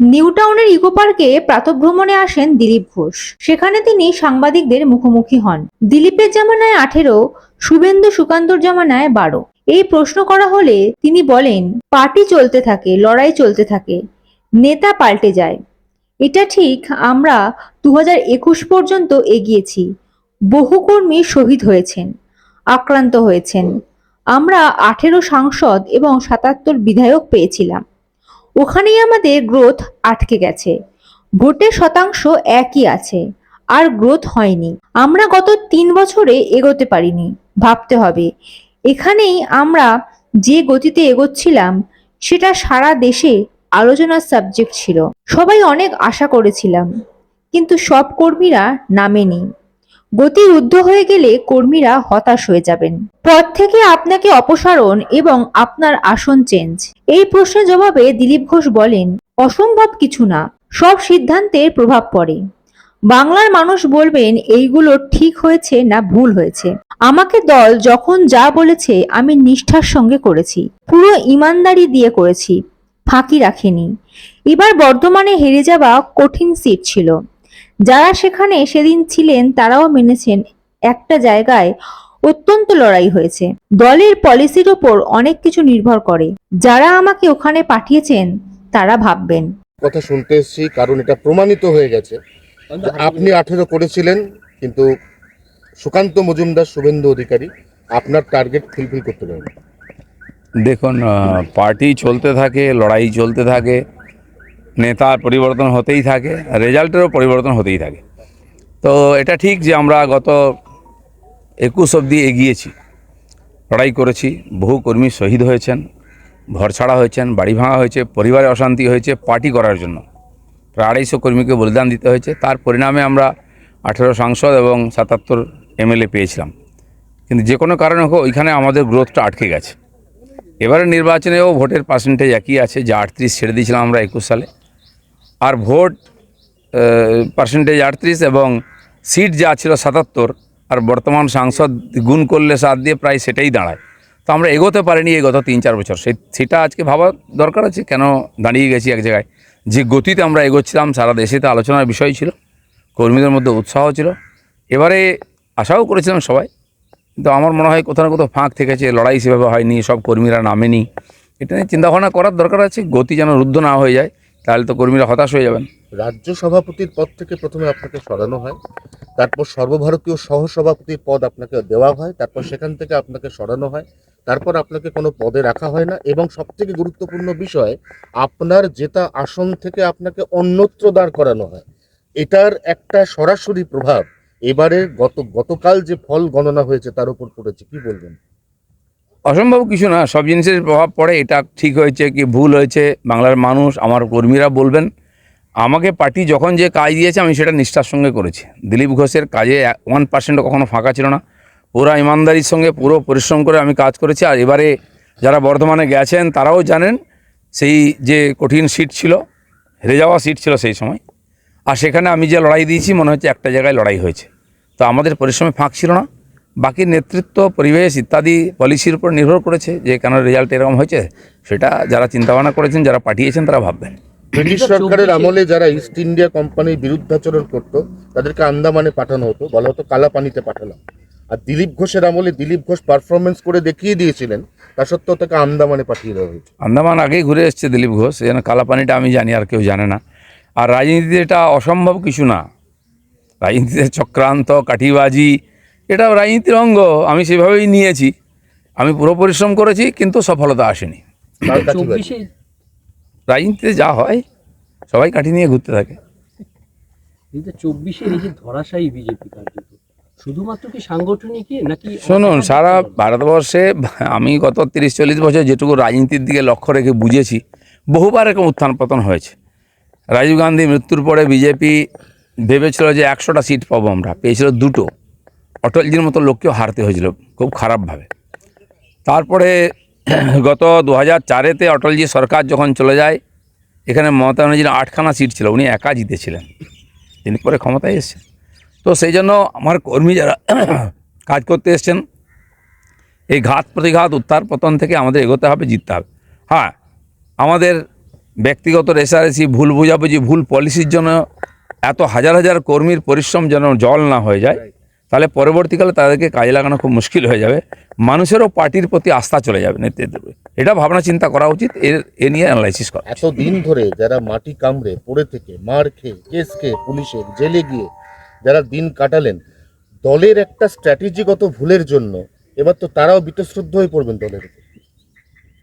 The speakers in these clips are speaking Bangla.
নিউ টাউনের ইকো পার্কে প্রাতভ্রমণে আসেন দিলীপ ঘোষ। সেখানে তিনি সাংবাদিকদের মুখোমুখি হন। দিলীপের জামানায় আঠেরো, শুভেন্দু সুকান্তর জামানায় বারো। এই প্রশ্ন করা হলে তিনি বলেন, পার্টি চলতে থাকে, লড়াই চলতে থাকে, নেতা পাল্টে যায়। এটা ঠিক আমরা দু পর্যন্ত এগিয়েছি। বহু কর্মী শহীদ হয়েছেন, আক্রান্ত হয়েছেন। আমরা আঠেরো সাংসদ এবং সাতাত্তর বিধায়ক পেয়েছিলাম। ওখানেই আমাদের গ্রোথ আটকে গেছে। ভোটের শতাংশ একই আছে, আর গ্রোথ হয়নি। আমরা গত তিন বছরে এগোতে পারিনি, ভাবতে হবে। এখানেই আমরা যে গতিতে এগোচ্ছিলাম, সেটা সারা দেশে আলোচনার সাবজেক্ট ছিল। সবাই অনেক আশা করেছিলাম, কিন্তু সব কর্মীরা নামেনি। গতি রুদ্ধ হয়ে গেলে কর্মীরা হতাশ হয়ে যাবেন। পদ থেকে আপনাকে অপসারণ এবং আপনার আসন চেঞ্জ। এই প্রশ্নের জবাবে দিলীপ ঘোষ বলেন, অসম্ভব কিছু না, সব সিদ্ধান্তের প্রভাব পড়ে। বাংলার মানুষ বলবেন, এইগুলো ঠিক হয়েছে না ভুল হয়েছে। আমাকে দল যখন যা বলেছে, আমি নিষ্ঠার সঙ্গে করেছি। পুরো ইমানদারি দিয়ে করেছি। ফাঁকি রাখিনি। এবার বর্ধমানে হেরে যাওয়া কঠিন সিট ছিল। যারা সেখানে সেদিন ছিলেন তারাও মেনেছেন। একটা জায়গায় অত্যন্ত লড়াই হয়েছে। দলের পলিসির ওপর অনেক কিছু নির্ভর করে। যারা আমাকে ওখানে পাঠিয়েছেন তারা ভাববেন। কথা শুনতে এসেছি কারণ এটা প্রমাণিত হয়ে গেছে। আপনি আঠেরো করেছিলেন কিন্তু সুকান্ত মজুমদার শুভেন্দু অধিকারী আপনার টার্গেট ফুলফিল করতে পারেন। দেখুন পার্টি চলতে থাকে লড়াই চলতে থাকে। নেতার পরিবর্তন হতেই থাকে, রেজাল্টেরও পরিবর্তন হতেই থাকে। তো এটা ঠিক যে আমরা গত একুশ অবধি এগিয়েছি, লড়াই করেছি, বহু কর্মী শহীদ হয়েছেন ঘর ছাড়া হয়েছেন, বাড়ি ভাঙা হয়েছে, পরিবারে অশান্তি হয়েছে, পার্টি করার জন্য। প্রায় আড়াইশো কর্মীকে বলিদান দিতে হয়েছে, তার পরিণামে আমরা আঠেরো সাংসদ এবং সাতাত্তর এমএলএ পেয়েছিলাম। কিন্তু যে কোনো কারণে হোক, ওইখানে আমাদের গ্রোথটা আটকে গেছে। এবারে নির্বাচনেও ভোটের পার্সেন্টেজ একই আছে, যা আটত্রিশ ছেড়ে দিয়েছিলাম আমরা একুশ সালে। আর ভোট পার্সেন্টেজ আটত্রিশ এবং সিট যা ছিল সাতাত্তর, আর বর্তমান সাংসদ গুণ করলে সাত দিয়ে প্রায় সেটাই দাঁড়ায়। তো আমরা এগোতে পারিনি এই গত তিন চার বছর। সেই সেটা আজকে ভাবা দরকার আছে, কেন দাঁড়িয়ে গেছি এক জায়গায়? যে গতিতে আমরা এগোচ্ছিলাম, সারা দেশে তো আলোচনার বিষয় ছিল, কর্মীদের মধ্যে উৎসাহ ছিল। এবারে আশাও করেছিলাম সবাই, কিন্তু আমার মনে হয় কোথাও না কোথাও ফাঁক থেকেছে, লড়াই সেভাবে হয়নি, সব কর্মীরা নামেনি। এটা নিয়ে চিন্তাভাবনা করার দরকার আছে, গতি যেন রুদ্ধ না হয়ে যায়। তাহলে তো কর্মীরা হতাশ হয়ে যাবেন। রাজ্য সভাপতির পদ থেকে প্রথমে আপনাকে সরানো হয়, তারপর সর্বভারতীয় সহসভাপতির পদ আপনাকে দেওয়া হয়, তারপর সেখান থেকে আপনাকে সরানো হয়, তারপর আপনাকে কোনো পদে রাখা হয় না এবং সবথেকে গুরুত্বপূর্ণ বিষয়, আপনার জেতা আসন থেকে আপনাকে অন্যত্র দাঁড় করানো হয়। এটার একটা সরাসরি প্রভাব এবারে গত, গতকাল যে ফল গণনা হয়েছে তার উপর পড়েছে, কি বলবেন? অসম্ভব কিছু না, সব জিনিসের প্রভাব পড়ে, এটা ঠিক হয়েছে কি ভুল হয়েছে, বাংলার মানুষ, আমার কর্মীরা বলবেন। আমাকে পার্টি যখন যে কাজ দিয়েছে, আমি সেটা নিষ্ঠার সঙ্গে করেছি। দিলীপ ঘোষের কাজে ওয়ান পার্সেন্টও কখনো ফাঁকা ছিল না। পুরো ইমানদারির সঙ্গে পুরো পরিশ্রম করে আমি কাজ করেছি। আর এবারে যারা বর্ধমানে গেছেন, তারাও জানেন, সেই যে কঠিন সিট ছিল, হেরে যাওয়া সিট ছিল সেই সময়। আর সেখানে আমি যে লড়াই দিয়েছি, মনে হচ্ছে একটা জায়গায় লড়াই হয়েছে। তো আমাদের পরিশ্রমে ফাঁক ছিল না। বাকি নেতৃত্ব পরিবেশ ইত্যাদি পলিসির উপর নির্ভর করেছে যে কেন রেজাল্ট এরকম হয়েছে সেটা যারা চিন্তাভাবনা করেছেন যারা পাঠিয়েছেন তারা ভাববেন। ব্রিটিশ সরকারের আমলে যারা ইস্ট ইন্ডিয়া কোম্পানির বিরুদ্ধাচরণ করতো তাদেরকে আন্দামানে পাঠানো হতো বলা হতো কালা পানিতে পাঠালাম। আর দিলীপ ঘোষের আমলে দিলীপ ঘোষ পারফরমেন্স করে দেখিয়ে দিয়েছিলেন তা সত্ত্বেও তাকে আন্দামানে পাঠিয়ে দেওয়া হয়েছে। আন্দামান আগেই ঘুরে এসছে দিলীপ ঘোষ যেন কালাপানিটা আমি জানি আর কেউ জানে না। আর রাজনীতিতে এটা অসম্ভব কিছু না। রাজনীতিতে চক্রান্ত কাঠিবাজি এটা রাজনীতির অঙ্গ আমি সেভাবেই নিয়েছি। আমি পুরো পরিশ্রম করেছি কিন্তু সফলতা আসেনি। রাজনীতিতে যা হয় সবাই কাঠি নিয়ে ঘুরতে থাকে। কিন্তু চব্বিশের এই যে ধরাশায়ী বিজেপি কার্যত শুধুমাত্র কি সাংগঠনিক নাকি শুনুন সারা ভারতবর্ষে আমি গত তিরিশ চল্লিশ বছর যেটুকু রাজনীতির দিকে লক্ষ্য রেখে বুঝেছি বহুবার এরকম উত্থান পতন হয়েছে। রাজীব গান্ধী মৃত্যুর পরে বিজেপি ভেবেছিল যে একশোটা সিট পাবো আমরা পেয়েছিল দুটো। অটলজির মতো লোককেও হারতে হয়েছিল খুব খারাপভাবে। তারপরে গত দু হাজার চারেতে অটলজি সরকার যখন চলে যায়, এখানে মমতা ব্যানার্জির আটখানা সিট ছিল, উনি একা জিতেছিলেন। তিনি পরে ক্ষমতায় এসেছেন। তো সেই জন্য আমার কর্মী যারা কাজ করতে এসছেন, এই ঘাত প্রতিঘাত উত্তার পতন থেকে আমাদের এগোতে হবে, জিততে হবে। হ্যাঁ আমাদের ব্যক্তিগত রেশারেশি ভুল বোঝাবুঝি, ভুল পলিসির জন্য এত হাজার হাজার কর্মীর পরিশ্রম যেন জল না হয়ে যায় তাহলে পরবর্তীকালে তাদেরকে কাজে লাগানো খুব মুশকিল হয়ে যাবে। মানুষেরও পার্টির প্রতি আস্থা চলে যাবে নেতৃত্বের প্রতি। এটা ভাবনা চিন্তা করা উচিত এর এ নিয়ে অ্যানালাইসিস করা। এত দিন ধরে যারা মাটি কামড়ে পড়ে থেকে মার খেয়ে কেস খেয়ে পুলিশের জেলে গিয়ে যারা দিন কাটালেন দলের একটা স্ট্র্যাটেজিগত ভুলের জন্য এবার তো তারাও বিতশ্রদ্ধ হয়ে পড়বেন দলের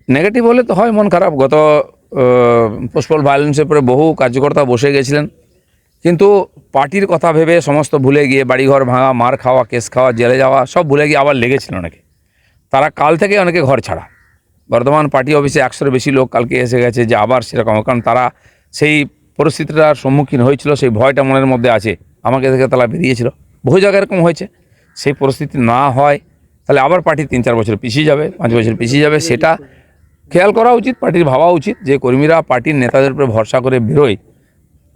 নেগেটিভ হলে তো হয় মন খারাপ। গত পোস্টপল ভায়োলেন্সের পরে বহু কার্যকর্তা বসে গেছিলেন। কিন্তু পার্টির কথা ভেবে সমস্ত ভুলে গিয়ে বাড়িঘর ভাঙা, মার খাওয়া, কেস খাওয়া, জেলে যাওয়া, সব ভুলে গিয়ে আবার লেগেছিল অনেকে। তারা কাল থেকে অনেকে ঘর ছাড়া। বর্ধমান পার্টি অফিসে একশোর বেশি লোক কালকে এসে গেছে যে আবার সেরকম, কারণ তারা সেই পরিস্থিতিটার সম্মুখীন হয়েছিল, সেই ভয়টা মনের মধ্যে আছে, আমাকে থেকে তারা বেরিয়েছিল বহু জায়গায় এরকম হয়েছে। সেই পরিস্থিতি না হয়, তাহলে আবার পার্টি তিন চার বছর পিছিয়ে যাবে, পাঁচ বছর পিছিয়ে যাবে, সেটা খেয়াল করা উচিত, পার্টির ভাবা উচিত যে কর্মীরা, পার্টির নেতাদের উপরে ভরসা করে বেরোয়।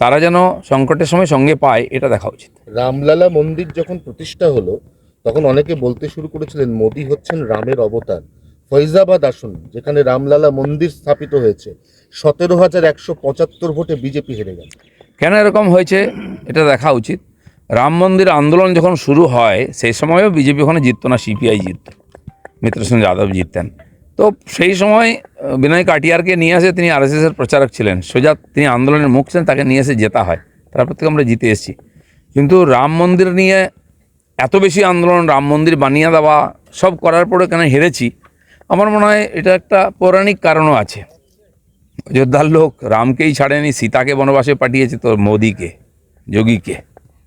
তারা যেন সংকটের সময় সঙ্গে পায় এটা দেখা উচিত। রামলালা মন্দির যখন প্রতিষ্ঠা হলো তখন অনেকে বলতে শুরু করেছিলেন মোদী হচ্ছেন রামের অবতার। ফৈজাবাদ আসুন যেখানে রামলালা মন্দির স্থাপিত হয়েছে। সতেরো হাজার একশো পঁচাত্তর ভোটে বিজেপি হেরে গেল। কেন এরকম হয়েছে এটা দেখা উচিত। রাম মন্দির আন্দোলন যখন শুরু হয় সেই সময়ও বিজেপি ওখানে জিততো না সিপিআই জিতত মিত্র সেন যাদব জিততেন। তো সেই সময় বিনয় কাটিয়ারকে নিয়ে আসে তিনি আরএসএসের প্রচারক ছিলেন। সোজা তিনি আন্দোলনের মুখ ছিলেন, তাকে নিয়ে এসে জেতা হয়। তারপর থেকে আমরা জিতে এসেছি। কিন্তু রাম মন্দির নিয়ে এত বেশি আন্দোলন, রাম মন্দির বানিয়ে দেওয়া, সব করার পরে কেন হেরেছি? আমার মনে হয় এটা একটা পৌরাণিক কারণও আছে। অযোধ্যার লোক রামকেই ছাড়েনি, সীতাকে বনবাসে পাঠিয়েছে তো মোদিকে, যোগীকে।